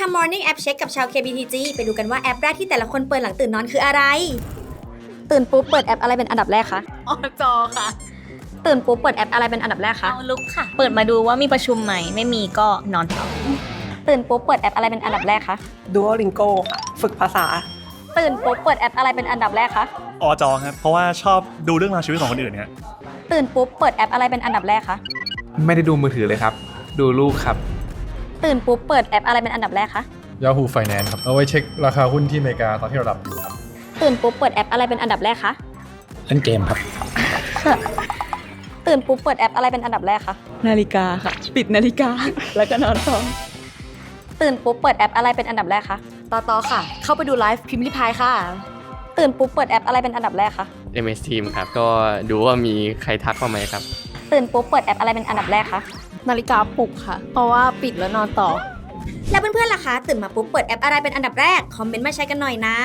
ทำ Morning App Check กับชาว KBTG ไปดูกันว่าแอปแรกที่แต่ละคนเปิดหลังตื่นนอนคืออะไร ตื่นปุ๊บเปิดแอปอะไรเป็นอันดับแรกคะอจอค่ะ ตื่นปุ๊บเปิดแอปอะไรเป็นอันดับแรกคะ เอาลุกค่ะ เปิดมาดูว่ามีประชุมไหม ไม่มีก็นอนต่อตื่นปุ๊บเปิดแอปอะไรเป็นอันดับแรกคะ Duolingo ค่ะ ฝึกภาษา ตื่นปุ๊บเปิดแอปอะไรเป็นอันดับแรกคะ อจอครับ เพราะว่าชอบดูเรื่องราวชีวิตของคนอื่นเนี่ยตื่นปุ๊บเปิดแอปอะไรเป็นอันดับแรกคะ ไม่ได้ดูมือถือเลยครับ ดูลูกครับ ตื่นปุ๊บเปิดแอปอะไรเป็นอันดับแรกคะ Yahoo Finance ครับ เอาไว้เช็คราคาหุ้นที่อเมริกาตอนที่เราหลับอยู่ครับตื่นปุ๊บเปิดแอปอะไรเป็นอันดับแรกคะ เล่นเกมครับ ตื่นปุ๊บเปิดแอปอะไรเป็นอันดับแรกคะ นาฬิกาค่ะ ปิดนาฬิกา แล้วก็นอนต่อตื่นปุ๊บเปิดแอปอะไรเป็นอันดับแรกคะ ต่อต่อค่ะ เข้าไปดูไลฟ์พิมพ์ริพายค่ะ ตื่นปุ๊บเปิดแอปอะไรเป็นอันดับแรกคะ MS Team ครับ ก็ดูว่ามีใครทักมาไหมครับ ตื่นปุ๊บเปิดแอปอะไรเป็นอันดับแรกคะ นาฬิกาปลุกค่ะ เพราะว่าปิดแล้วนอนต่อ แล้วเพื่อนๆล่ะคะ ตื่นมาปุ๊บเปิดแอปอะไรเป็นอันดับแรก คอมเมนต์มาแชร์กันหน่อยนะ